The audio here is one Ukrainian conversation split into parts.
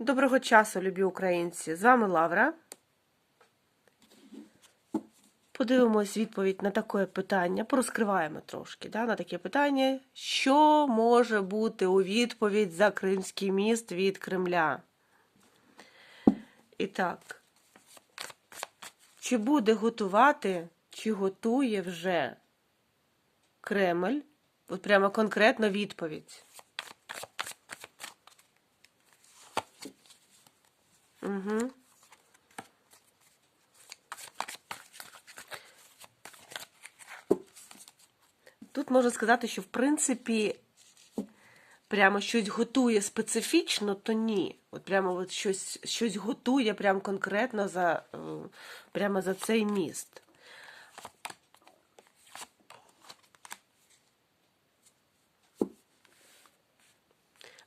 Доброго часу, любі українці! З вами Лавра. Подивимось відповідь на таке питання, порозкриваємо трошки да, на таке питання. Що може бути у відповідь за Кримський міст від Кремля? І так, чи буде готувати, чи готує вже Кремль? От прямо конкретно відповідь. Угу. Тут можна сказати, що в принципі прямо щось готує специфічно, то ні. От прямо от щось, щось готує прямо конкретно за, е, прямо за цей міст.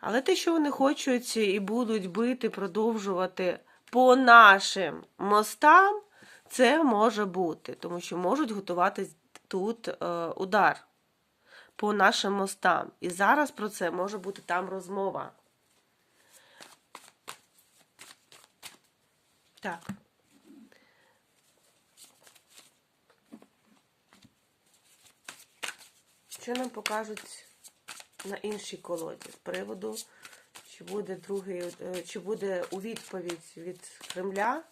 Але те, що вони хочуть і будуть бити, продовжувати по нашим мостам, це може бути, тому що можуть готувати тут е, удар по нашим мостам. І зараз про це може бути там розмова. Так. Що нам покажуть на іншій колоді з приводу, чи буде другий, е, чи буде у відповідь від Кремля?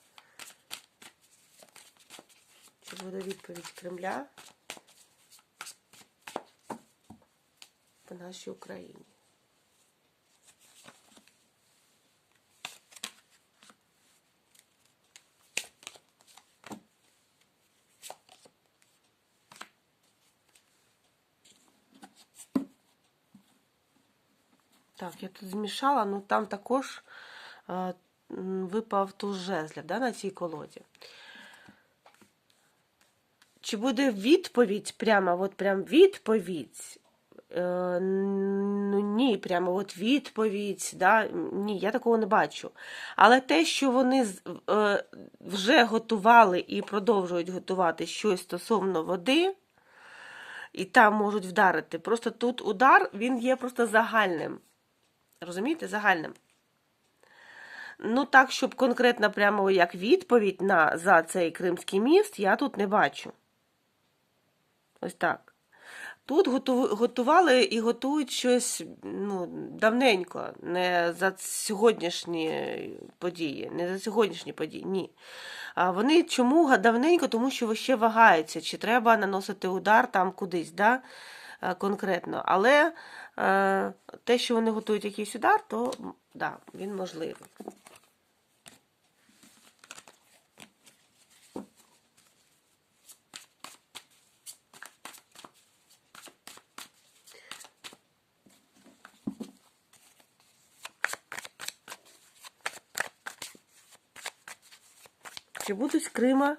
Чи буде відповідь Кремля по нашій Україні? Так, я тут змішала, ну там також е, випав туз жезлів да, на цій колоді. Чи буде відповідь прямо, от прям відповідь? Е, ну ні, прямо от відповідь, да? ні, я такого не бачу. Але те, що вони е, вже готували і продовжують готувати щось стосовно води, і там можуть вдарити. Просто тут удар, він є просто загальним. Розумієте, загальним. Ну, так, щоб конкретно прямо як відповідь на, за цей Кримський міст, я тут не бачу. Ось так. Тут готували і готують щось ну, давненько, не за сьогоднішні події, не за сьогоднішні події, ні. А вони чому давненько? Тому що ще вагаються, чи треба наносити удар там кудись, да? е, конкретно. Але те, що вони готують якийсь удар, то да, він можливий. Чи будуть з Крима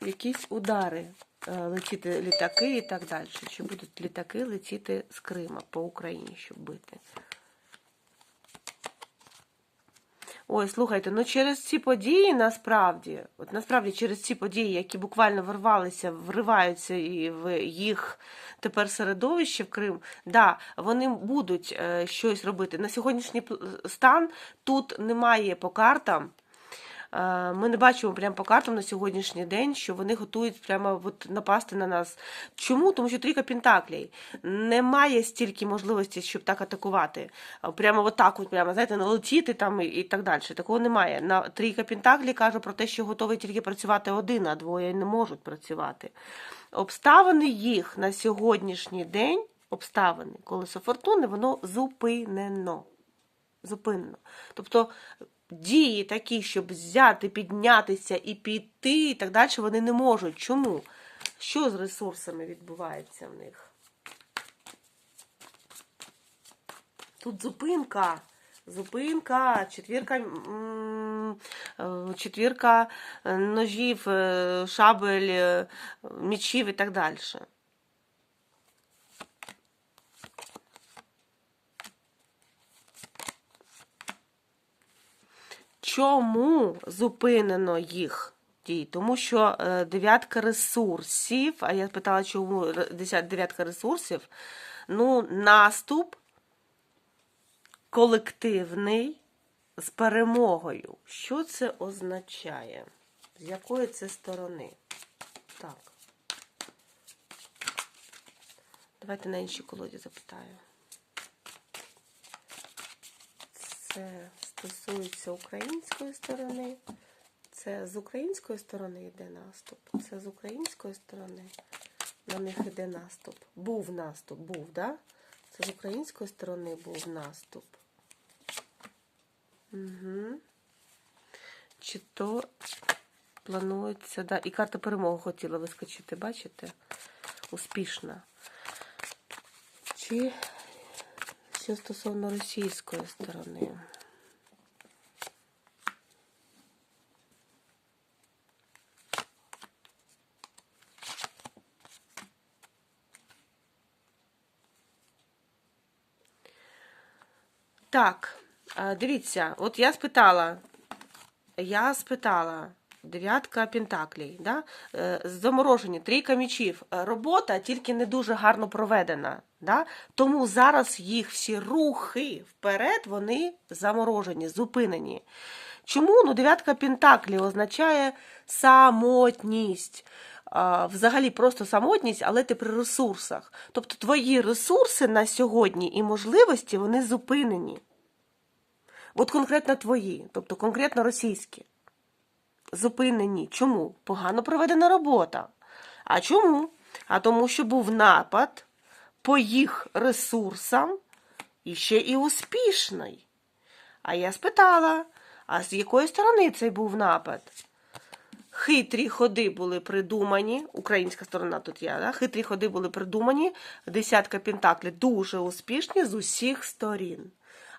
якісь удари е, летіти літаки і так далі? Чи будуть літаки летіти з Крима по Україні, щоб бити? Ой, слухайте, ну через ці події насправді, от насправді через ці події, які буквально вирвалися, вриваються і в їх тепер середовище в Крим, да, вони будуть е, щось робити. На сьогоднішній стан тут немає по картам. Е, Ми не бачимо прямо по картам на сьогоднішній день, що вони готують прямо от напасти на нас. Чому? Тому що трійка Пентаклей. Немає стільки можливості, щоб так атакувати. Прямо отак, от, прямо, знаєте, налетіти там і, так далі. Такого немає. На трійка Пентаклей каже про те, що готовий тільки працювати один, а двоє не можуть працювати. Обставини їх на сьогоднішній день, обставини колесо фортуни, воно зупинено зупинено. Тобто дії такі, щоб взяти, піднятися і піти, і так далі, вони не можуть. Чому? Що з ресурсами відбувається в них? Тут зупинка. Зупинка, четвірка, е, четвірка е, ножів, е, шабель, мічів і так далі. Чому зупинено їх дій? Тому що е, дев'ятка ресурсів, а я питала, чому дев'ятка ресурсів, ну, наступ колективний з перемогою. Що це означає? З якої це сторони? Так. Давайте на іншій колоді запитаю. Це стосується української сторони. Це з української сторони йде наступ. Це з української сторони. На них йде наступ. Був наступ, був, да? Це з української сторони був наступ. Угу. Чи то планується, да, і карта перемоги хотіла вискочити, бачите? Успішна. Чи що стосовно російської сторони? Так, е, дивіться, от я спитала, я спитала, дев'ятка пентаклей, да? е, заморожені, трійка мічів. Е, Робота тільки не дуже гарно проведена. Да? Тому зараз їх всі рухи вперед, вони заморожені, зупинені. Чому? Ну, дев'ятка пентаклей означає самотність. Взагалі просто самотність, але ти при ресурсах. Тобто твої ресурси на сьогодні і можливості вони зупинені. От конкретно твої, тобто конкретно російські. Зупинені. Чому? Погано проведена робота. А чому? А тому, що був напад по їх ресурсам і ще і успішний. А я спитала, а з якої сторони цей був напад? Хитрі ходи були придумані, українська сторона тут є, да? хитрі ходи були придумані, десятка пентаклів дуже успішні з усіх сторін.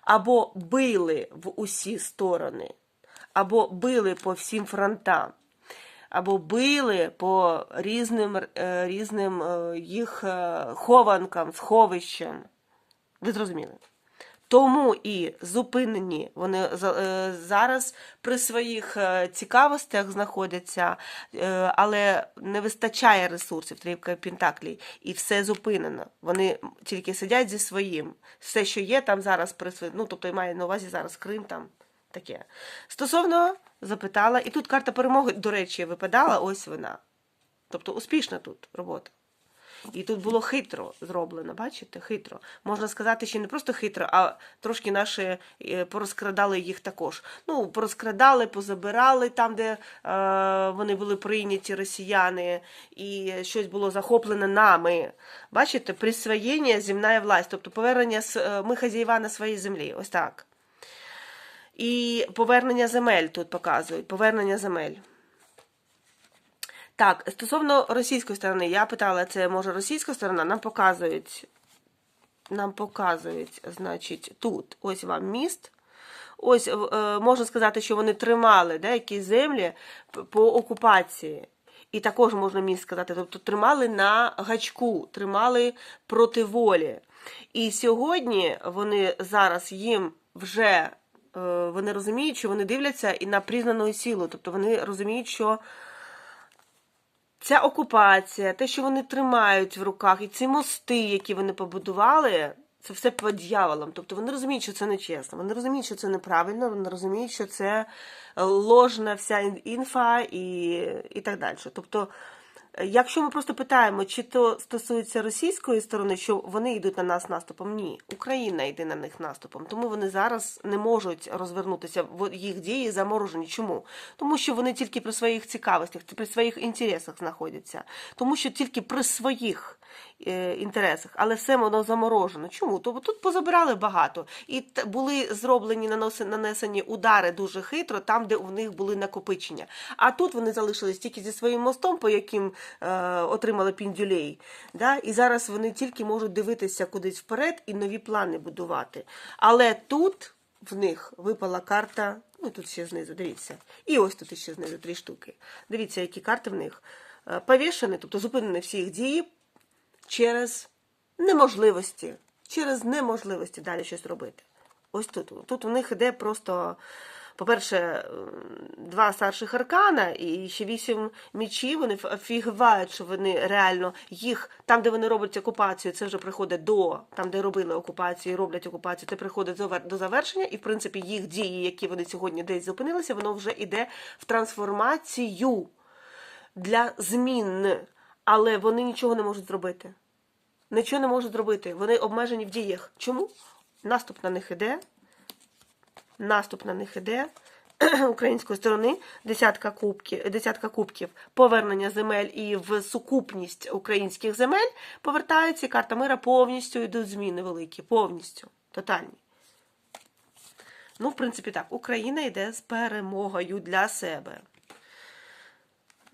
Або били в усі сторони, або били по всім фронтам, або били по різним, е, різним е, їх е, хованкам, сховищам. Ви зрозуміли? Тому і зупинені вони е, зараз при своїх е, цікавостях знаходяться, е, але не вистачає ресурсів трійка Пентаклій, і все зупинено. Вони тільки сидять зі своїм. Все, що є там зараз при ну тобто має на увазі зараз Крим там таке. Стосовно запитала, і тут карта перемоги, до речі, випадала, ось вона. Тобто успішна тут робота. І тут було хитро зроблено, бачите? Хитро. Можна сказати, що не просто хитро, а трошки наші е, порозкрадали їх також. Ну, порозкрадали, позабирали там, де е, вони були прийняті росіяни, і щось було захоплене нами. Бачите, присвоєння земна власть, тобто повернення е, ми хазяєва на своїй землі. Ось так. І повернення земель тут показують. Повернення земель. Так, стосовно російської сторони, я питала, це може російська сторона, нам показують, нам показують, значить, тут ось вам міст. Ось е, можна сказати, що вони тримали деякі землі по окупації. І також можна міст сказати, тобто тримали на гачку, тримали проти волі. І сьогодні вони зараз їм вже е, вони розуміють, що вони дивляться і на признану силу. Тобто вони розуміють, що Ця окупація, те, що вони тримають в руках, і ці мости, які вони побудували, це все по дьяволам. Тобто вони розуміють, що це нечесно, вони розуміють, що це неправильно, вони розуміють, що це ложна вся інфа і, і так далі. Тобто, якщо ми просто питаємо, чи то стосується російської сторони, що вони йдуть на нас наступом, ні, Україна йде на них наступом. Тому вони зараз не можуть розвернутися. Їх дії заморожені. Чому? Тому що вони тільки при своїх цікавостях, при своїх інтересах знаходяться. Тому що тільки при своїх інтересах, але все воно заморожено. Чому? Тому тут позабирали багато. І були зроблені нанесені удари дуже хитро, там, де у них були накопичення. А тут вони залишились тільки зі своїм мостом, по яким е, отримали піндюлей. Да? І зараз вони тільки можуть дивитися кудись вперед і нові плани будувати. Але тут в них випала карта. Ну, тут ще знизу, дивіться. І ось тут ще знизу три штуки. Дивіться, які карти в них. Е, Повішені, тобто зупинені всі їх дії через неможливості. Через неможливості далі щось робити. Ось тут. Тут у них іде просто по-перше, два старших аркана і ще вісім мічів, вони офігівають, що вони реально їх, там, де вони роблять окупацію, це вже приходить до, там, де робили окупацію роблять окупацію, це приходить до завершення, і, в принципі, їх дії, які вони сьогодні десь зупинилися, воно вже йде в трансформацію для змін, але вони нічого не можуть зробити. Нічого не можуть зробити. Вони обмежені в діях. Чому? Наступ на них іде. Наступ на них іде. Української сторони десятка кубків, десятка кубків, повернення земель і в сукупність українських земель повертаються. і Карта мира повністю йдуть зміни великі, повністю, тотальні. Ну, в принципі, так, Україна йде з перемогою для себе.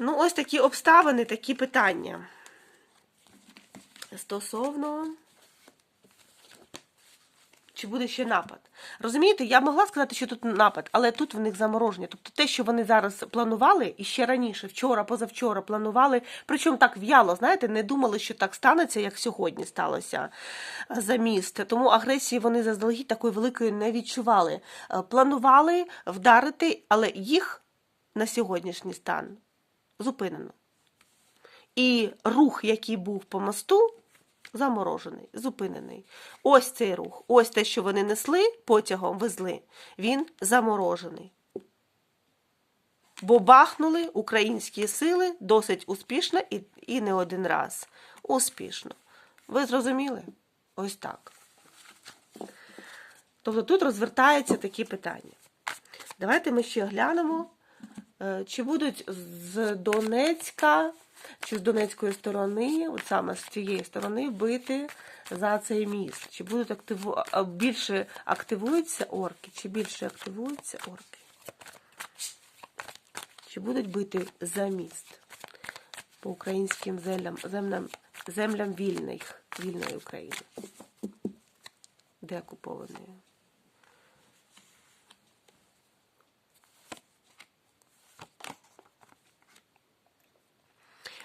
Ну, ось такі обставини, такі питання. Стосовно. Чи буде ще напад? Розумієте, я могла сказати, що тут напад, але тут в них замороження. Тобто те, що вони зараз планували, і ще раніше, вчора, позавчора планували, причому так в'яло, знаєте, не думали, що так станеться, як сьогодні сталося е, за міст. Тому агресії вони заздалегідь такої великої не відчували. Е, Планували вдарити, але їх на сьогоднішній стан зупинено. І рух, який був по мосту, заморожений, зупинений. Ось цей рух, ось те, що вони несли, потягом везли, він заморожений. Бо бахнули українські сили досить успішно і, і не один раз. Успішно. Ви зрозуміли? Ось так. Тобто тут розвертаються такі питання. Давайте ми ще глянемо, чи будуть з Донецька, чи з Донецької сторони, от саме з цієї сторони, бити за цей міст. Чи будуть активу... більше активуються орки, чи більше активуються орки? Чи будуть бити за міст по українським землям, землям, землям вільних, вільної України? Деокупованої?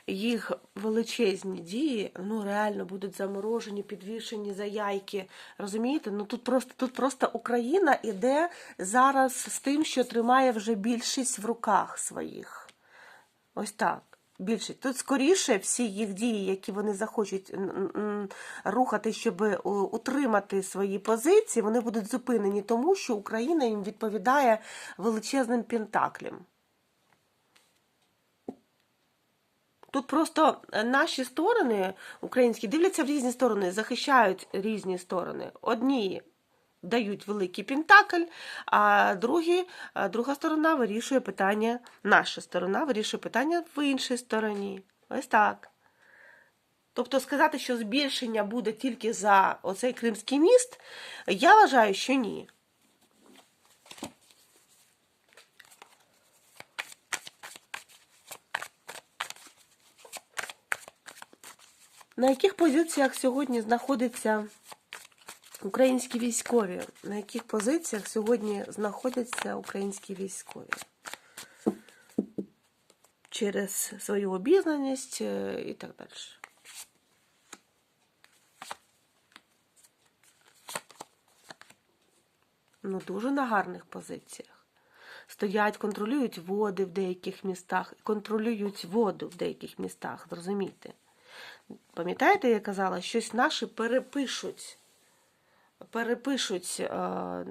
Їх величезні дії ну реально будуть заморожені, підвішені за яйки. Розумієте? Ну тут просто тут просто Україна іде зараз з тим, що тримає вже більшість в руках своїх. Ось так. Більшість. Тут скоріше всі їх дії, які вони захочуть рухати, щоб е, утримати свої позиції, вони будуть зупинені тому, що Україна їм відповідає величезним пентаклем. Тут просто е, наші сторони українські дивляться в різні сторони, захищають різні сторони. Одні дають великий пентакль, а другі, друга сторона вирішує питання, наша сторона вирішує питання в іншій стороні. Ось так. Тобто сказати, що збільшення буде тільки за оцей Кримський міст, я вважаю, що ні. На яких позиціях сьогодні знаходяться українські військові? На яких позиціях сьогодні знаходяться українські військові? Через свою обізнаність е, і так далі. Ну, дуже на гарних позиціях. Стоять, контролюють води в деяких містах, контролюють воду в деяких містах, зрозумійте. Пам'ятаєте, я казала, щось наші перепишуть, перепишуть е,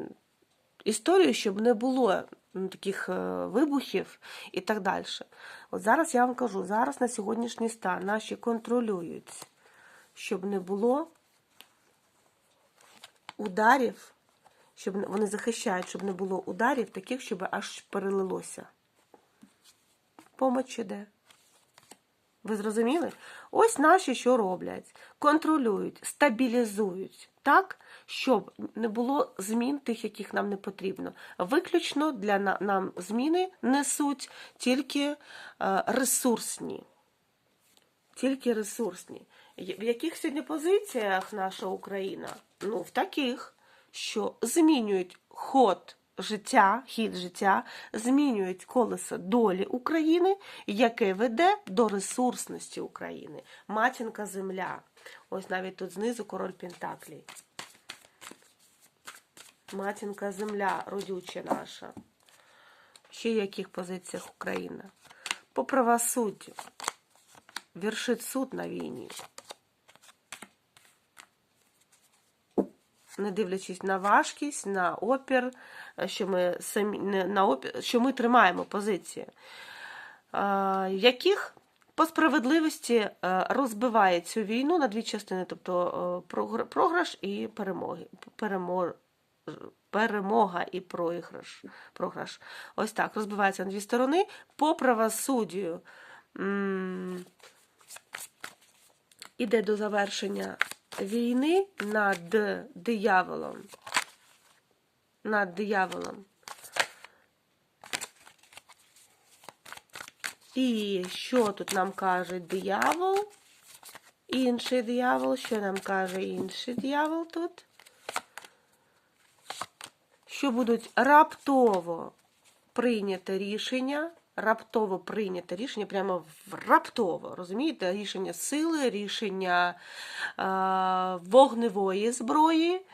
історію, щоб не було таких е, вибухів і так далі. От зараз я вам кажу, зараз на сьогоднішній стан наші контролюють, щоб не було ударів, щоб вони захищають, щоб не було ударів таких, щоб аж перелилося. Помочь іде. Ви зрозуміли? Ось наші що роблять? Контролюють, стабілізують так, щоб не було змін тих, яких нам не потрібно. Виключно для нам зміни несуть тільки е, ресурсні. Тільки ресурсні. В яких сьогодні позиціях наша Україна? Ну, в таких, що змінюють ход життя, хід життя змінюють колесо долі України, яке веде до ресурсності України. Матінка земля. Ось навіть тут знизу король Пентаклій. Матінка земля родюча наша. Ще яких позиціях Україна? По правосуддю. Вершить суд на війні. Не дивлячись на важкість, на опір, що ми самі на опір, що ми тримаємо позиції, яких по справедливості е, розбиває цю війну на дві частини, тобто е, програш і перемоги. Перемор... Перемога і програш. програш. Ось так, розбивається на дві сторони. По правосуддю іде до завершення війни над дияволом. Над дияволом. І що тут нам каже диявол? Інший диявол. Що нам каже інший диявол тут? Що будуть раптово прийняте рішення, раптово прийняте рішення, прямо раптово, розумієте? Рішення сили, рішення е, вогневої зброї,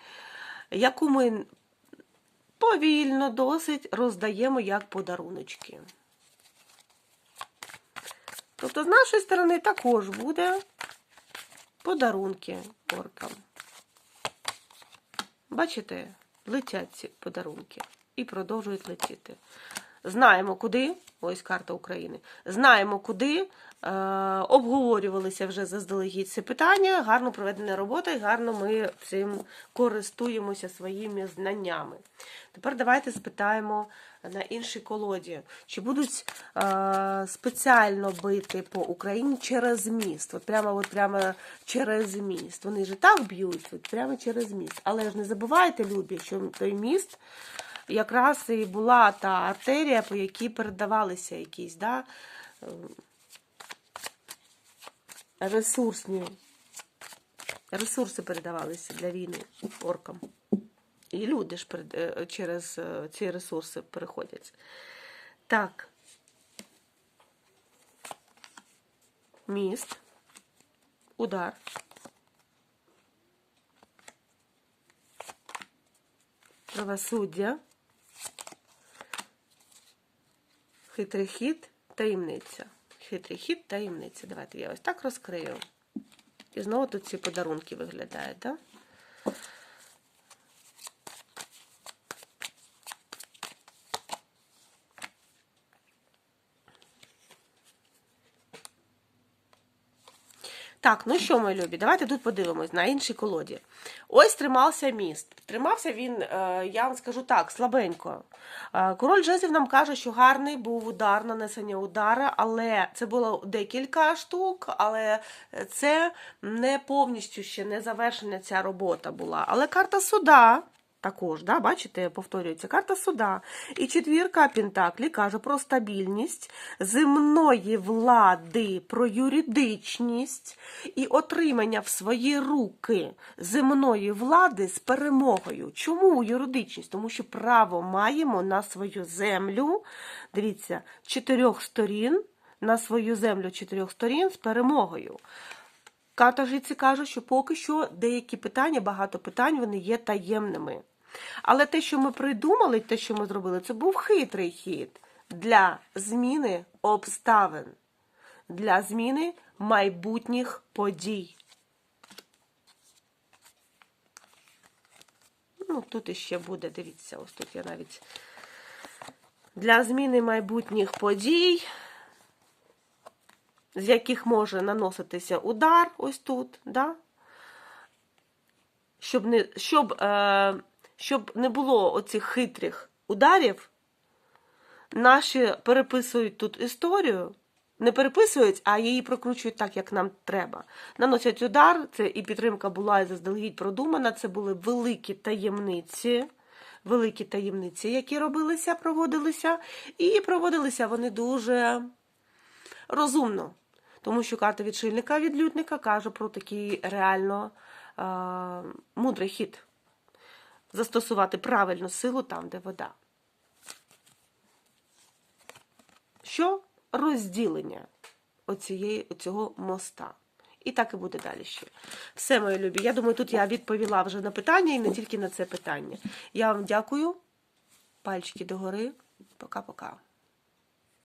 яку ми повільно досить роздаємо як подаруночки. Тобто, з нашої сторони також буде подарунки оркам. Бачите, летять ці подарунки і продовжують летіти. Знаємо куди. Ось карта України. Знаємо куди. Е, обговорювалися вже заздалегідь ці питання. Гарно проведена робота і гарно ми цим користуємося своїми знаннями. Тепер давайте спитаємо на іншій колоді, чи будуть е, спеціально бити по Україні через міст. От прямо, от прямо через міст. Вони ж так б'ють, от прямо через міст. Але ж не забувайте, любі, що той міст якраз і була та артерія, по якій передавалися якісь да, е, ресурсні ресурси передавалися для війни оркам. І люди ж е, через е, ці ресурси переходять. Так. Міст. Удар. Правосуддя. Хитрий хід, таємниця. Хитрий хід, таємниця. Давайте я ось так розкрию. І знову тут ці подарунки виглядають, так? Да? Так, ну що, мої любі, давайте тут подивимось на іншій колоді. Ось тримався міст. Тримався він, е, я вам скажу так, слабенько. Е, Король Жезів нам каже, що гарний був удар, нанесення удара, але це було декілька штук, але це не повністю ще не завершена ця робота була. Але карта суда. Також, да, бачите, повторюється карта суда. І четвірка Пентаклі каже про стабільність земної влади, про юридичність і отримання в свої руки земної влади з перемогою. Чому юридичність? Тому що право маємо на свою землю. Дивіться, чотирьох сторін, на свою землю чотирьох сторін з перемогою. Карта Жиці каже, що поки що деякі питання, багато питань, вони є таємними. Але те, що ми придумали, те, що ми зробили, це був хитрий хід для зміни обставин, для зміни майбутніх подій. Ну, тут іще буде, дивіться, ось тут я навіть для зміни майбутніх подій з яких може наноситися удар ось тут, да? щоб не щоб, е, щоб не було оцих хитрих ударів, наші переписують тут історію, не переписують, а її прокручують так, як нам треба. Наносять удар, це і підтримка була і заздалегідь продумана, це були великі таємниці. Великі таємниці, які робилися, проводилися, і проводилися вони дуже розумно. Тому що карта відшильника від лютника каже про такий реально е, мудрий хід. Застосувати правильну силу там, де вода. Що розділення оцієї, оцього моста. І так і буде далі ще. Все, мої любі. Я думаю, тут я відповіла вже на питання і не тільки на це питання. Я вам дякую. Пальчики догори. Пока-пока.